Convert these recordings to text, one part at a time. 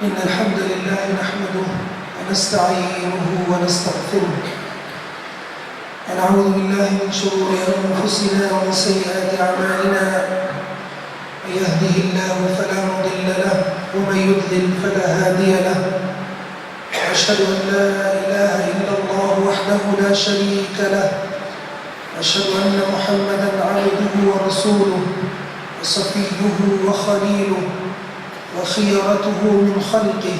إن الحمد لله نحمده ونستعينه ونستغفره. ونعوذ بالله من شرور أنفسنا ومن سيئات أعمالنا. من يهده الله فلا مضل له ومن يضلل فلا هادي له. وأشهد أن لا إله إلا الله وحده لا شريك له. أشهد أن محمدا عبده ورسوله وصفيه وخليله. وخيرته من خلقه.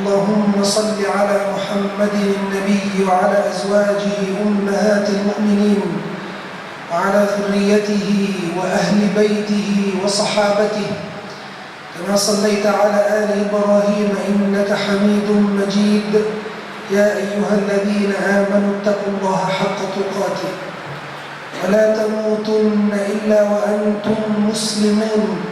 اللهم صل على محمد النبي وعلى أزواجه أمهات المؤمنين وعلى ذريته وأهل بيته وصحابته. كما صليت على آل إبراهيم إنك حميد مجيد. يا أيها الذين آمنوا اتقوا الله حق تقاته. ولا تموتن إلا وأنتم مسلمون.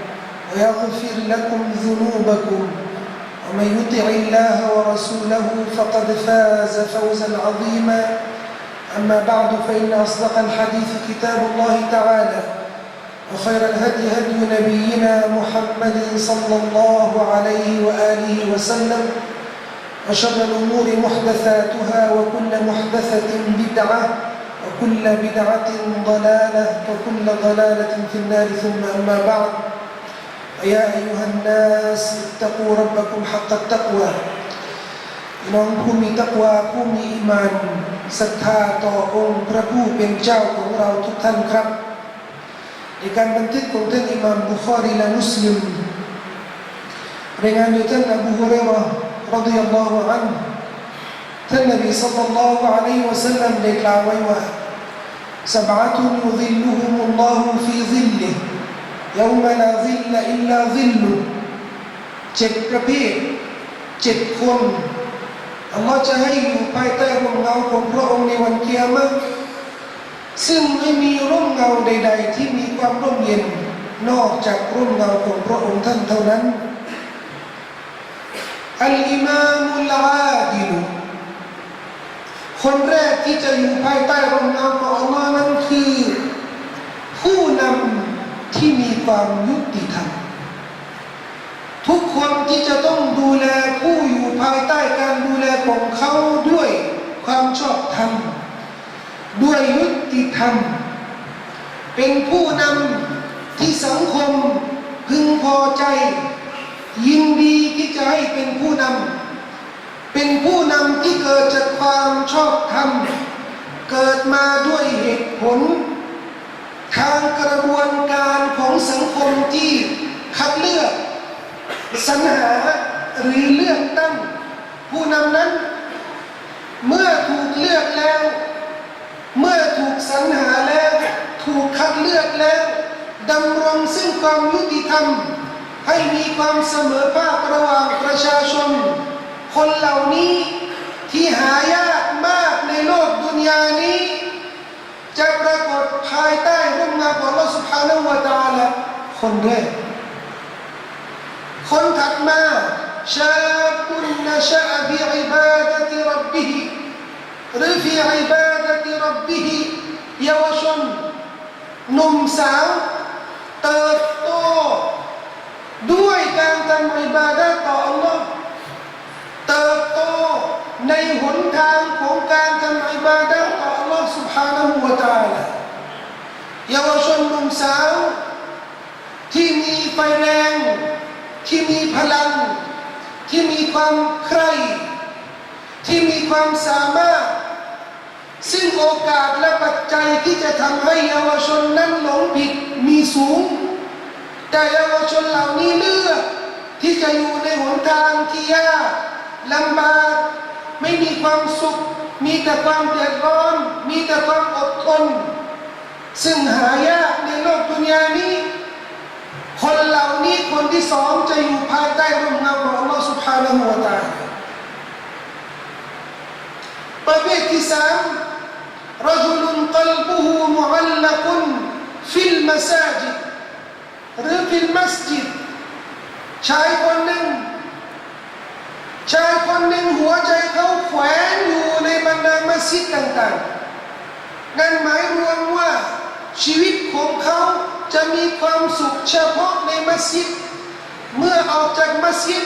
ويغفر لكم ذنوبكم. ومن يطع الله ورسوله فقد فاز فوزا عظيما. أما بعد فإن أصدق الحديث كتاب الله تعالى وخير الهدي هدي نبينا محمد صلى الله عليه وآله وسلم وشر الأمور محدثاتها وكل محدثة بدعة وكل بدعة ضلالة وكل ضلالة في النار. ثم أما بعد يا أيها الناس اتقوا ربكم حق التقوى น้องผู้มีตักวาผู้มีอิมานศรัทธาต่อองค์พระผู้เป็นเจ้าของเราทุกท่านครับ ในการบันทึกของท่านอิมามบุคอรีและมุสลิมรายงานโดยท่านอบูฮุเรรห์รดิยัลลอฮุอันท่านนบีสัลลัลลอฮุอะลัยฮิวะสัลลัมได้กล่าวไว้ว่า سبعة يظلهم الله في ظله ยาวมาลาซิลละอินลาซิลลุเจ็ดประเภทเจ็ดคนอัลลอฮ์จะให้อยู่ภายใต้ร่มเงาของพระองค์ในวันเกียรติซึ่งไม่มีร่มเงาใด ๆ ที่มีความร่มเย็นนอกจากร่มเงาของพระองค์ท่านเท่านั้นอัลอิมามุลอาดิลคนแรกที่จะอยู่ภายใต้ร่มเงาของอัลลอฮ์นั้นคือ ผู้นำ ที่มีความยุติธรรมทุกคนที่จะต้องดูแลผู้อยู่ภายใต้การดูแลของเขาด้วยความชอบธรรม ด้วยยุติธรรม เป็นผู้นำที่สังคมพึงพอใจ ยินดีที่จะให้เป็นผู้นำเป็นผู้นำที่เกิดจากความชอบธรรม เกิดมาด้วยเหตุผล ทางกระบวนการของสังคมที่คัดเลือกสรรหาหรือเลือกตั้ง ผู้นำนั้น เมื่อถูกเลือกแล้ว เมื่อถูกสรรหาแล้ว ถูกคัดเลือกแล้วดำรงซึ่งความยุติธรรม ให้มีความเสมอภาคระหว่างประชาชน คนเหล่านี้ที่หายากมากในโลกดุนยานี้ จะปรากฏภายใต้ร่มงาของอัลอสุบฮานาอูตาละคนแรกคนถัดมาชาบุนนชาบิอิบาดติรับบิฮิหรือฟีอิบาดติรับบิฮิเยาวชนหนุ่มสาวเติบโตด้วยการทำอิบาดะต่ออัลลอฮ์เติบโตในหนทางของการทำ سبحانه และ تعالى เยาวชนหนุ่มสาว ที่มีไฟแรง ที่มีพลัง ที่มีความใคร่ ที่มีความสามารถ ซึ่งโอกาสและปัจจัยที่จะทำให้เยาวชนนั้นหลงผิดมีสูง แต่เยาวชนเหล่านี้เลือกที่จะอยู่ในหนทางที่ยากลำบาก ไม่มีความสุข มีแต่ความเดือดร้อน มีแต่ความอดทนซึ่งหายากในโลกดุนยานี้ คนเหล่านี้คนที่สองจะอยู่ภายใต้ร่มเงาของอัลลอฮฺสุภาละมัวตาประเภทที่สาม رجل قلبه معلق في المساجد หรือ في المسجد ชายคนหนึ่ง ชายคนหนึ่งหัวใจเขาแขวนอยู่ในบรรดามัสยิดต่างๆ นั่นหมายรวมว่าชีวิตของเขาจะมีความสุขเฉพาะในมัสยิด เมื่อออกจากมัสยิด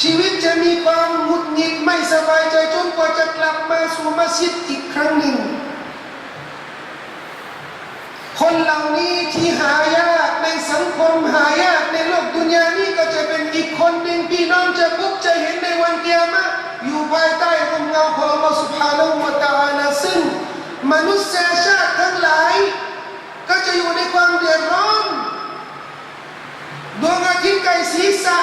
ชีวิตจะมีความหงุดหงิดไม่สบายใจจนกว่าจะกลับมาสู่มัสยิดอีกครั้งหนึ่ง คนเหล่านี้ที่หายาก ของ Allah سبحانه และ تعالى ซึ่งมนุษยชาติทั้งหลาย ก็จะอยู่ในความเดือดร้อนดวงอาทิตย์ไกลศีรษะ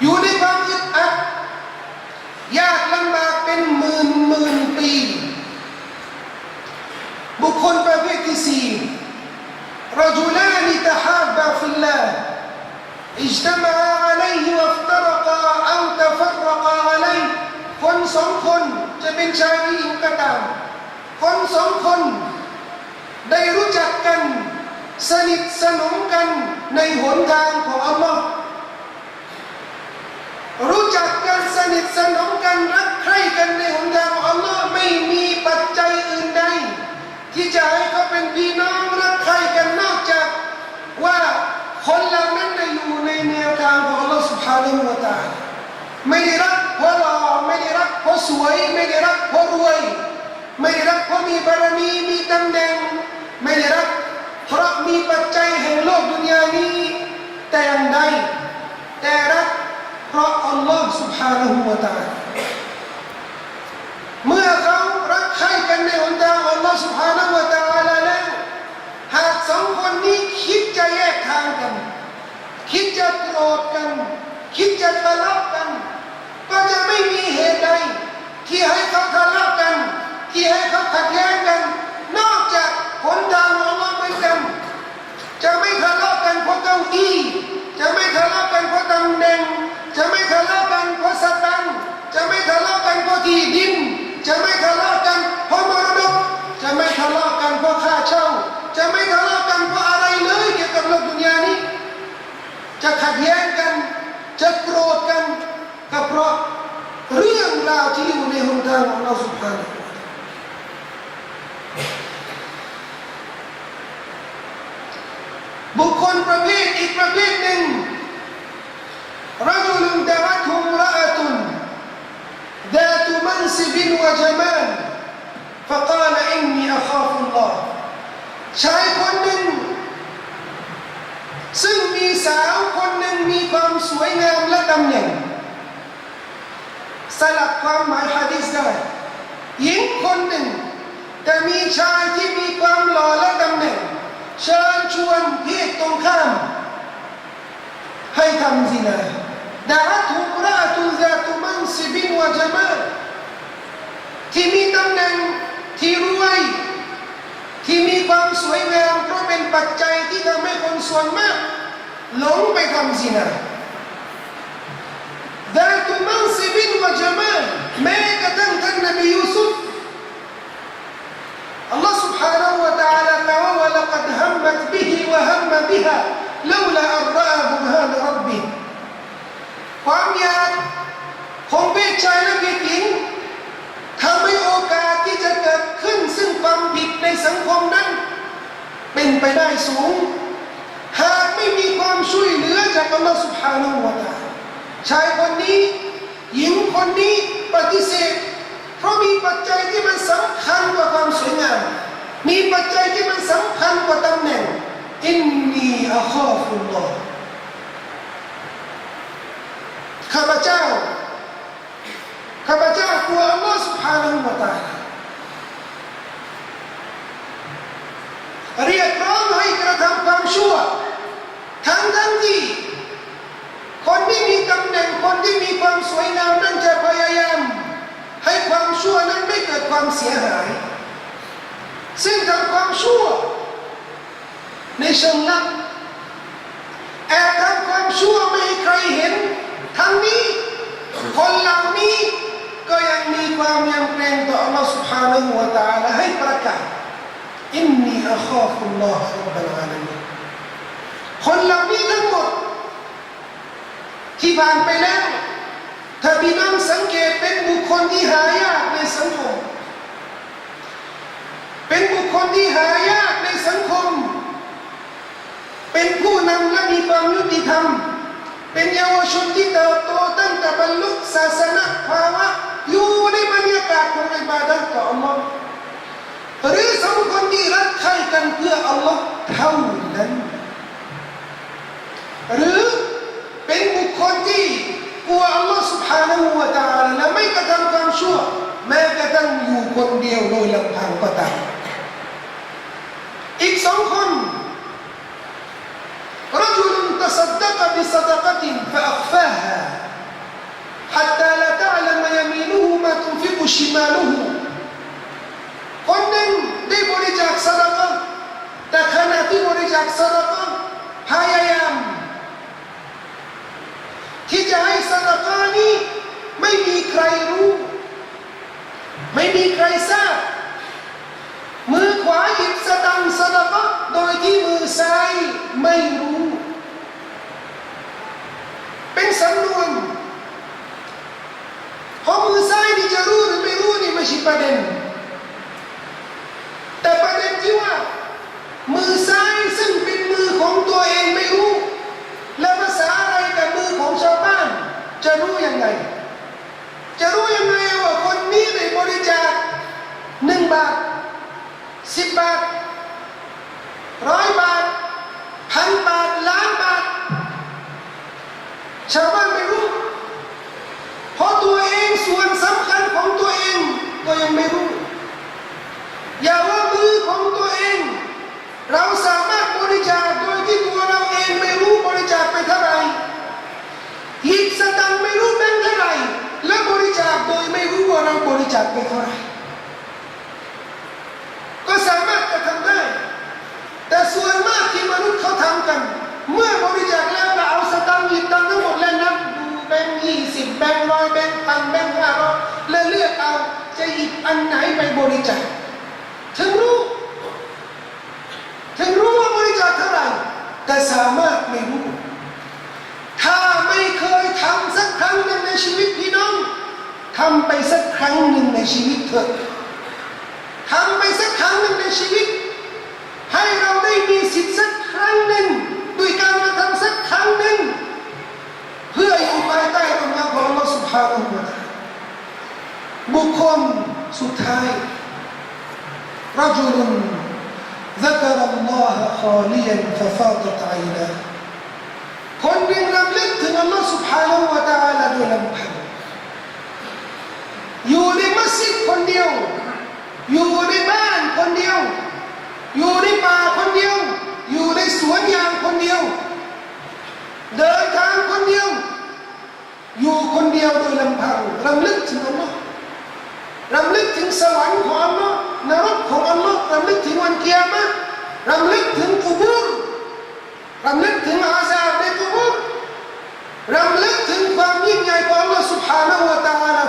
อยู่ในความอึดอัดยากลำบากเป็นหมื่นหมื่นปี บุคคลประเภทที่สี่ رجلان تحابا في الله اجتمعا عليه وافترقا أو تفرقا عليه คนสองคนจะเป็นชายหรือหญิงก็ตาม คนสองคนได้รู้จักกัน สนิทสนมกันในหนทางของอัลลอฮ์รู้จักกันสนิทสนมกันรักใคร่กันในหนทางของอัลลอฮ์ไม่มีปัจจัยอื่นใดที่จะให้เขาเป็นพี่น้องรักใคร่กันนอกจากว่าคนเหล่านั้นอยู่ในแนวทางของอัลลอฮ์สุบฮานาหูวาตาไม่ได้รัก เพราะสวย ไม่ได้รักเพราะรวย ไม่ได้รักเพราะมีบารมีมีตำแหน่ง ไม่ได้รักเพราะมีปัจจัยแห่งโลกดุนยานี้ แต่อย่างใดแต่รักเพราะอัลลอฮ์ سبحانه และ تعالى เมื่อเขารักใคร่กันในหนทางของอัลลอฮ์ سبحانه และ تعالى แล้วหากสองคนนี้คิดจะแยกทางกัน คิดจะโกรธกัน คิดจะทะเลาะกัน ก็จะไม่มีเหตุใด ที่ให้เขาทะเลาะกัน ที่ให้เขาขัดแย้งกัน นอกจากหนทางของอัลลอฮ์เหมือนกัน จะไม่ทะเลาะกันเพราะเก้าอี้จะไม่ทะเลาะกันเพราะตำแหน่ง จะไม่ทะเลาะกันเพราะสตังจะไม่ทะเลาะกันเพราะที่ดิน จะไม่ทะเลาะกันเพราะมรดก จะไม่ทะเลาะกันเพราะค่าเช่า จะไม่ทะเลาะกันเพราะอะไรเลยเกี่ยวกับโลกดุนยานี้ จะขัดแย้งกัน จะโกรธกันก็เพราะ รื่องราวที่อยู่ในหนทางของเบุคคลประเภทอีกประเภทหนึ่งรจุลุดาวัตุมรอะตุนดาตุมันซิบินวะจามานฟะกาลอินนีอัคาฟุลลอฮชายคนหนึ่ง ซึ่งมีสาวคนหนึ่งมีความสวยงามและตำแหน่ง สลับความหมายฮะดิษได้หญิงคนหนึ่ง แต่มีชายที่มีความหล่อและตำแหน่งเชิญชวนเพศตรงข้าม ให้ทำสินาดารัตุมราตุซาตุมันซิบินวะจมาลที่มีตำแหน่งที่รวย ที่มีความสวยงามเพราะเป็นปัจจัยที่ทำให้คนส่วนมากหลงไปทำสินา ดาตุมันซิบินวะจามาลแม้กระทั่งท่านนบียูซุฟ الله سبحانه وتعالى قال ولقد همت به وهم بها لولا أن رأى برهان ربه ความอยากของเพศชายและเพศหญิงทำให้โอกาสที่จะเกิดขึ้นซึ่งความผิดในสังคมนั้น เป็นไปได้สูง หากไม่มีความช่วยเหลือจากอัลลอฮฺ سبحانه และ تعالى ชายคนนี้ หญิงคนนี้ปฏิเสธ เพราะมีปัจจัยที่มันสำคัญกว่าความสวยงาม มีปัจจัยที่มันสำคัญกว่าตำแหน่งอินนีอัลอฟุลลอข้าพเจ้า ข้าพเจ้ากลัวอัลลอฮฺสุภาพนุมตาเรียกร้องให้กระทำความชั่ว ทั้งทั้งที่ เกิดความเสียหาย ซึ่งทำความชั่ว ในเชิงนั้นแอบทำความชั่วไม่ให้ใครเห็น ทั้งนี้ คนเหล่านี้ก็ยังมีความยังเกรงต่ออัลลอฮฺสุบฮานะฮูวะตาและให้ประกาศอินนีอัคอฟุลลอฮฺรับบลอาลามีคนเหล่านี้ทั้งหมด ที่ผ่านไปแล้ว ถ้าพี่น้องสังเกตเป็นบุคคลที่หายากในสังคม เป็นบุคคลที่หายากในสังคม เป็นผู้นำและมีความยุติธรรม เป็นเยาวชนที่เติบโตตั้งแต่บรรลุศาสนาภาวะอยู่ในบรรยากาศของอิบาดะห์ต่ออัลลอฮ์หรือสองคนที่รักใคร่กันเพื่ออัลลอฮ์เท่านั้น หรือ กลัวอัลลอฮ์ سبحانه และ تعالى และไม่กระทำความชั่ว แม้กระทั่งอยู่คนเดียวโดยลำพังก็ตามอีกสองคน رجل تصدق بصدقة فأخفاها حتى لا تعلم يمينه ما تنفق شماله คนหนึ่งได้บริจาคสดกะแต่ขณะที่บริจาคสดกะพยายาม ที่จะให้สดกะนี้ไม่มีใครรู้ ไม่มีใครทราบ มือขวาหยิบสตังสดกะโดยที่มือซ้ายไม่รู้ เป็นสำนวนเพราะมือซ้ายนี่จะรู้หรือไม่รู้นี่ไม่ใช่ประเด็น แต่ประเด็นที่ว่า มือซ้ายซึ่งเป็นมือของตัวเองไม่รู้ และภาษาอะไรกับมือของชาวบ้าน จะรู้ยังไง จะรู้ยังไงว่าคนนี้ได้บริจาคหนึ่งบาทสิบบาท ร้อยบาทพันบาทล้านบาทชาวบ้านไม่รู้เพราะตัวเองส่วนสำคัญของตัวเองก็ยังไม่รู้ อย่าว่ามือของตัวเอง เราสามารถบริจาคโดยที่ตัวเราเองไม่รู้บริจาคไปเท่าไหร่หยิบสตังไม่รู้แบงค์เท่าไหร่และบริจาคโดยไม่รู้ว่าเราบริจาคไปเท่าไหร่ก็สามารถจะทำได้ แต่ส่วนมากที่มนุษย์เขา ทำกัน เมื่อบริจาคแล้วก็เอาสตังค์หยิบตังค์ทั้งหมดแล้วนับดูแบงค์ยี่สิบแบงค์ร้อยแบงค์พันแบงค์ห้าร้อยแล้วเลือกเอาจะหยิบอันไหนไปบริจาคถึงรู้ถึงรู้ว่าบริจาคเท่าไหร่แต่สามารถไม่รู้ ถ้าไม่เคยทำสักครั้งหนึ่งในชีวิตพี่น้องทำไปสักครั้งหนึ่งในชีวิตเถอะทำไปสักครั้งหนึ่งในชีวิต ให้เราได้มีสิทธิ์สักครั้งหนึ่งด้วยการมาทำสักครั้งหนึ่ง เพื่ออยู่ภายใต้ร่มเงาของ Allah Subhanahu wa Taala บุคคลสุดท้าย رجل ذكر الله خاليا ففاضت عيناه คนหนึ่งรำลึกถึงอัลลอฮ์ سبحانه และ تعالى โดยลำพังอยู่ในมัสยิดคนเดียว อยู่ในบ้านคนเดียว อยู่ในป่าคนเดียว อยู่ในสวนยางคนเดียว เดินทางคนเดียว อยู่คนเดียวโดยลำพังรำลึกถึงอัลลอฮ์รำลึกถึงสวรรค์ของอัลลอฮ์นรกของอัลลอฮ์รำลึกถึงวันเกียรติรำลึกถึงกุบูรรำลึกถึงอาซาบในกุบูรรำลึกถึงความยิ่งใหญ่ของอัลลอฮ์ سبحانه และ تعالى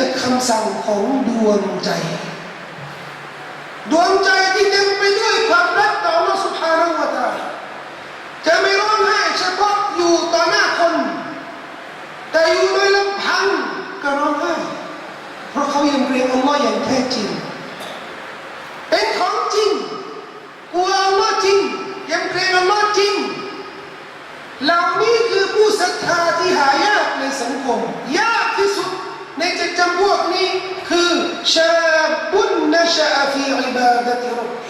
จากคำสั่งของดวงใจ ดวงใจที่เต็มไปด้วยความรักต่อ Allah Subhanahu wa Taala จะไม่ร้องไห้เฉพาะอยู่ต่อหน้าคน แต่อยู่โดยลำพังก็ร้องไห้เพราะเขายังเกรงอัลลอฮ์อย่างแท้จริง เป็นของจริงกลัวอัลลอฮ์จริง ยังเกรงอัลลอฮ์จริงเหล่านี้คือผู้ศรัทธาที่หายากในสังคมยาก ในเจ็ดจำพวกนี้คือชาบุนนชาฟีอิบาดะติรับบิ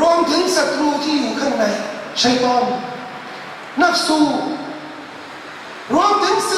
รวมถึงศัตรูที่อยู่ข้างในชัยตอนนักสู้รวมถึงส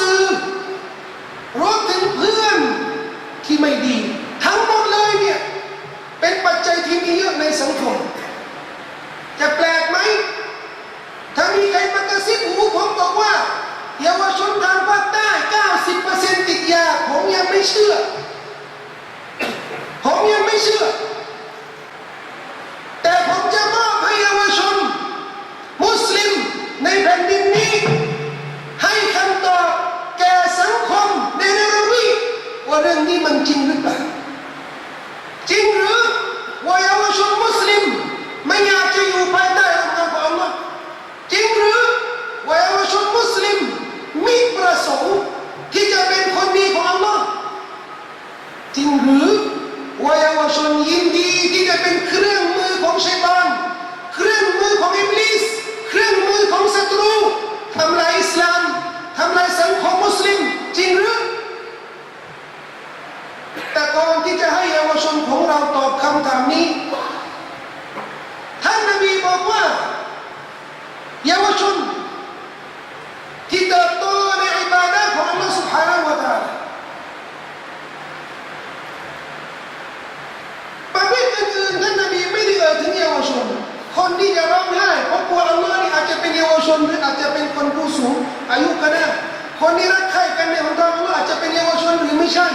ใช่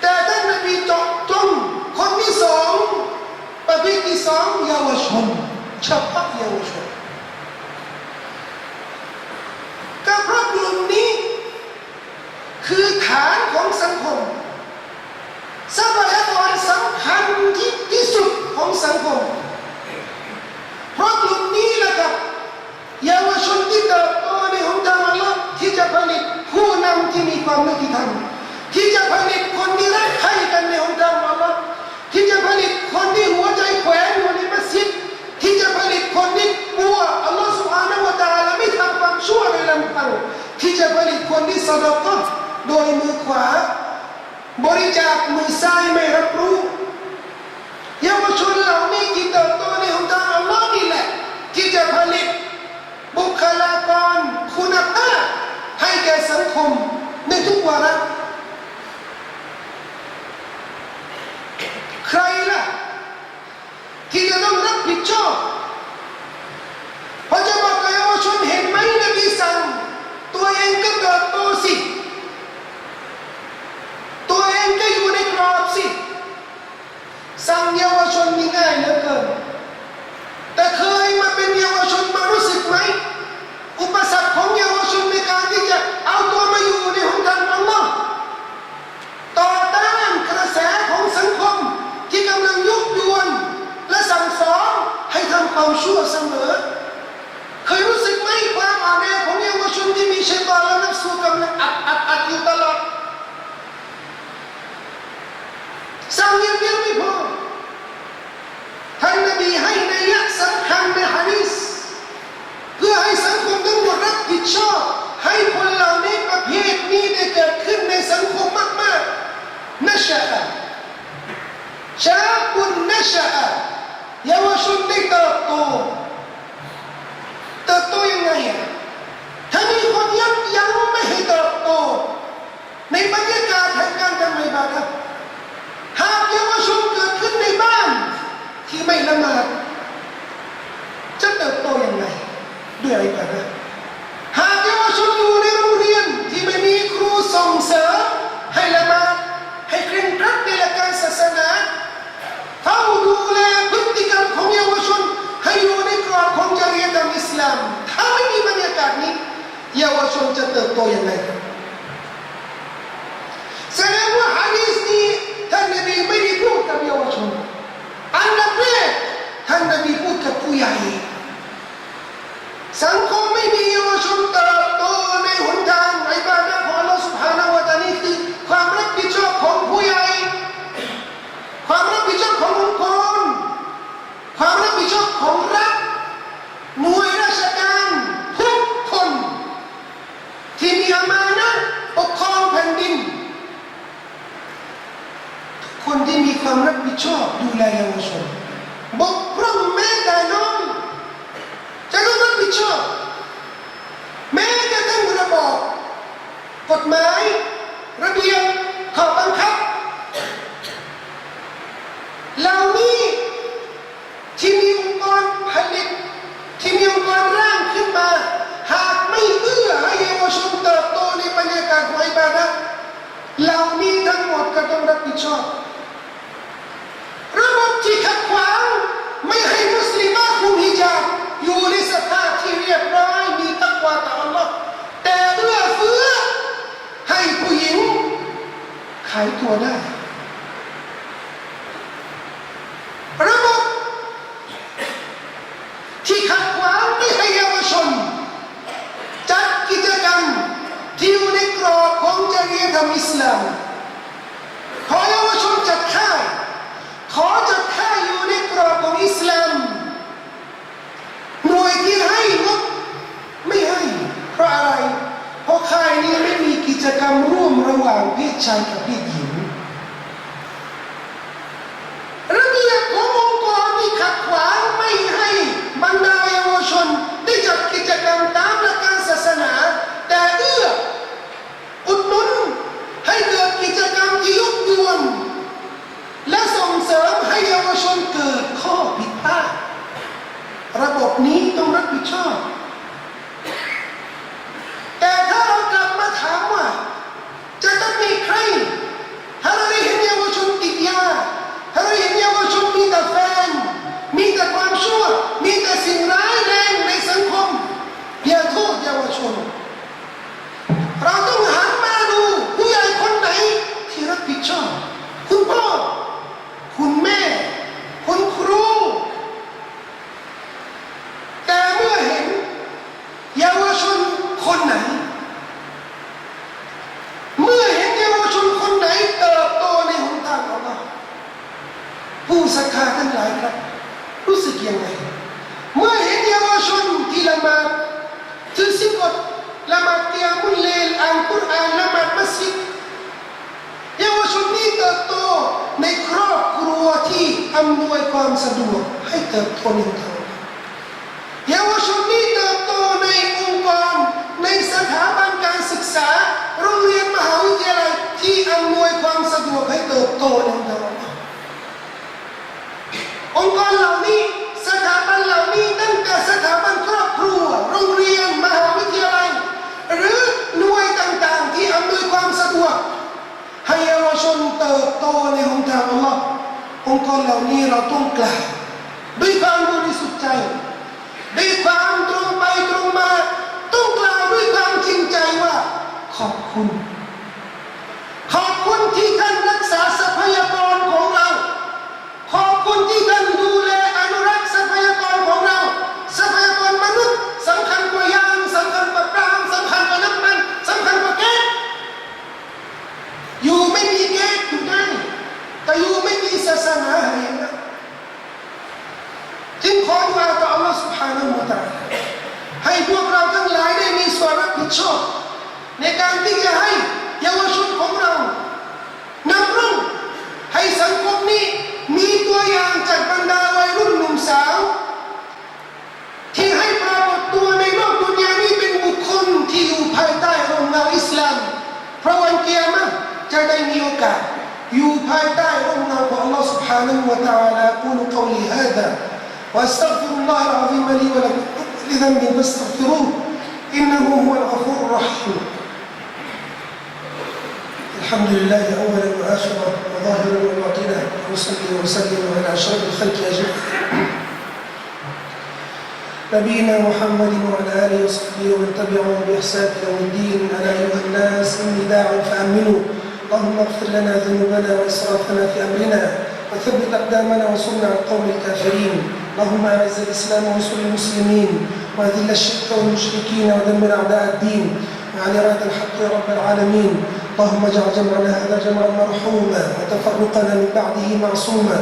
แต่ท่านนบีเจาะจงคนที่สองประเภทที่สองเยาวชนเฉพาะเยาวชนก็เพราะกลุ่มนี้ คือฐานของสังคมทรัพยากรสำคัญที่ที่สุดของสังคม เพราะกลุ่มนี้แหละครับเยาวชนที่เติบโตในหนทางอัลลอฮ์ที่จะผลิตผู้นำที่มีความยุติธรรม ที่จะผลิตคนที่รักใคร่กันในหนทางอัลลอฮ์ที่จะผลิตคนที่หัวใจแขวนอยู่ในมัสยิดที่จะผลิตคนที่กลัวอัลลอฮ์สุบฮานะฮูวะตะอาลาไม่ทำความชั่วในลำพังที่จะผลิตคนที่สะดอกก็โดยมือขวา บริจาคมือซ้ายไม่รับรู้เยาวชนเหล่านี้ที่เติบโตในหนทางอัลลอฮ์นี่แหละ ที่จะผลิตบุคลากรคุณภาพให้แก่สังคมในทุกวาระ ใครล่ะ ที่จะต้องรับผิดชอบพอจะบอกกับเยาวชนเห็นไหมนบีสั่งตัวเองก็เติบโตสิ ตัวเองก็อยู่ในกรอบสิ สั่งเยาวชนนี่ง่ายเหลือเกิน แต่เคยมาเป็นเยาวชนมารู้สึกไหม อุปสรรคของเยาวชนในการที่จะเอาตัวมาอยู่ในหนทางอัลลอฮ์ต่อต้านกระแสของสังคม ที่กำลังยุยวน และสั่งสอนให้ทำ ความชั่วเสมอ เคยรู้สึกไหมความอ่อนแอของเยาวชนที่มีชัยตอนและนักสู้กำลังอัดอัดอัดอยู่ตลอดสั่งอย่างเดียวไม่พอท่านนบีให้นัยยะสำคัญในฮะดีษเพื่อให้สังคมทั้งหมดรับผิดชอบ ให้คนเหล่านี้ประเภทนี้ได้เกิดขึ้นในสังคมมากๆนัชะชาบุญนัชชะ เยาวชนได้เติบโตเติบโตยังไงอะถ้ามีคนยับยั้งไม่ให้เติบโต ในบรรยากาศแห่งการทำอิบาดะหากเยาวชนเกิดขึ้นในบ้านที่ไม่ละหมาดจะเติบโตยังไงด้วยอะไรบ้างามถ้าไม่มีบรรยากาศนี้เยาวชนจะเติบโตยังไงครับแสดงว่าฮะดีษนี้ท่านนบีไม่ได้พูดกับเยาวชนอันดับแรกท่านนบีพูดกับผู้ใหญ่สังคม มานะปกครองแผ่นดิน คนที่มีความรับผิดชอบดูแลเยาวชนบกพร่องแม้แต่น้อยจะต้องรับผิดชอบ แม้จะต้องระบบกฎหมายระเบียบ รรยากาศของอิบาดะเหล่านี้ทั้งหมดก็ต้องรับผิดชอบ ระบบที่ขัดขวางไม่ให้มุสลิมคุมฮิญาบอยู่ในสภาพที่เรียบร้อยมีตักวาต่อ Allah แต่เอื้อเฟื้อให้ผู้หญิงขายตัวได้ ระบบที่ขัดขวางไม่ให้เยาวชน จัดกิจกรรมที่อยู่ในกรอบของ จริยธรรมอิสลาม ขอเยาวชนจัดค่าย ขอจัดค่ายอยู่ในกรอบของอิสลามหน่วยที่ให้งบไม่ให้เพราะอะไร เพราะค่ายนี้ไม่มีกิจกรรมร่วมระหว่างเพศชายกับเพศหญิง ระเบียบขององค์กรที่ขัดขวางไม่ให้บรรดาเยาวชน ได้จัดกิจกรรมตามหลักการศาสนา แต่เอื้อ อุดหนุนให้เกิดกิจกรรมที่ยุยวน และส่งเสริมให้เยาวชนเกิดข้อผิดพลาด ระบบนี้ต้องรับผิดชอบ แต่ถ้าเรากลับมาถามว่า จะต้องมีใคร ถ้าเราได้เห็นเยาวชนติดยาถ้าเราเห็นเยาวชนมีแต่แฟน มีแต่ความชั่ว มีแต่สิ่งร้ายแรงในสังคมอย่าโทษเยาวชน เราต้องหันมาดูผู้ใหญ่คนไหนที่รับผิดชอบ คุณพ่อ คุณแม่ คุณครู แต่เมื่อเห็นเยาวชนคนไหน เมื่อเห็นเยาวชนคนไหนเติบโตในหนทางของเราผู้ศรัทธาทั้งหลายครับ รู้สึกยังไง เมื่อเห็นเยาวชนที่ละหมาดถือสิบกฎละหมาดเตียมุลเลลอ่านกุรอานละหมาดมัสยิดเยาวชนนี้เติบโตในครอบครัวที่ อำนวยความสะดวกให้เติบโตในทางเยาวชนนี้เติบโตในองค์กรในสถาบันการศึกษา โรงเรียนมหาวิทยาลัยที่อำนวยความสะดวกให้เติบโตในทางองค์กรเหล่านี้สถาบันเหล่านี้ตั้งแต่สถาบันครอบครัว โรงเรียนมหาวิทยาลัย หรือหน่วยต่างๆ ที่อำนวยความสะดวกให้เยาวชนเติบโตในหนทางอัลลอฮ์ องค์กรเหล่านี้เราต้องกล่าวด้วยความบริสุทธิ์ใจด้วยความตรงไปตรงมา ต้องกล่าวด้วยความจริงใจว่าขอบคุณ สาว ที่ให้ปรากฏตัวในโลกดุนยานี้เป็นบุคคลที่อยู่ภายใต้ร่มเงาอิสลามเพราะวันเกียรติจะได้มีโอกาสอยู่ภายใต้ร่มเงาของ Allah سبحانه และ تعالى أقول قولي هذا واستغفر الله العظيم لي ولكم لذنب فاستغفروه انه هو الغفور الرحيم الحمد لله اولا واخرا وظاهرا وباطنا واصلي وسلم على اشرف الخلق اجمعين نبينا محمد وعلى آله وصحبه ومن تبعهم بإحسان إلى يوم الدين. ألا أيها الناس إني داع فأمنوا. اللهم اغفر لنا ذنوبنا وإسرافنا في أمرنا. وثبت أقدامنا وانصرنا على القوم الكافرين. اللهم أعز الإسلام وانصر المسلمين. وأذل الشرك والمشركين ودمر أعداء الدين. وعلى راية الحق يا رب العالمين. اللهم اجعل جمعنا هذا جمعا مرحوما وتفرقنا من بعده معصوما.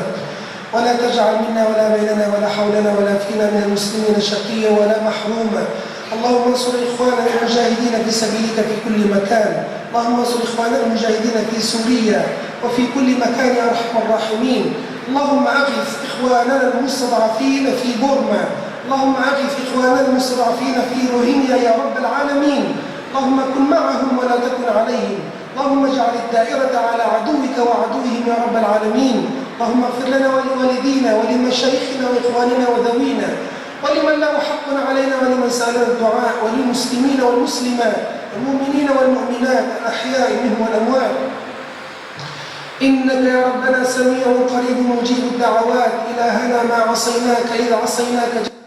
ولا تجعل منا ولا بيننا ولا حولنا ولا فينا من المسلمين شقيا ولا محروما. اللهم انصر اخواننا المجاهدين في سبيلك في كل مكان. اللهم انصر اخواننا المجاهدين في سوريا وفي كل مكان يا أرحم الراحمين. اللهم أغث إخواننا المستضعفين في بورما. اللهم أغث إخواننا المستضعفين في روهينيا يا رب العالمين. اللهم كن معهم ولا تكن عليهم. اللهم اجعل الدائرة على عدوك وعدوهم يا رب العالمين. اللهم اغفر لنا ولوالدينا ولمشايخنا وإخواننا وذوينا ولمن له حق علينا ولمن سالنا الدعاء وللمسلمين والمسلمات والمؤمنين والمؤمنات الأحياء منهم والأموات. إنك يا ربنا سميع قريب مجيب الدعوات. إلهنا ما عصيناك إذ عصيناك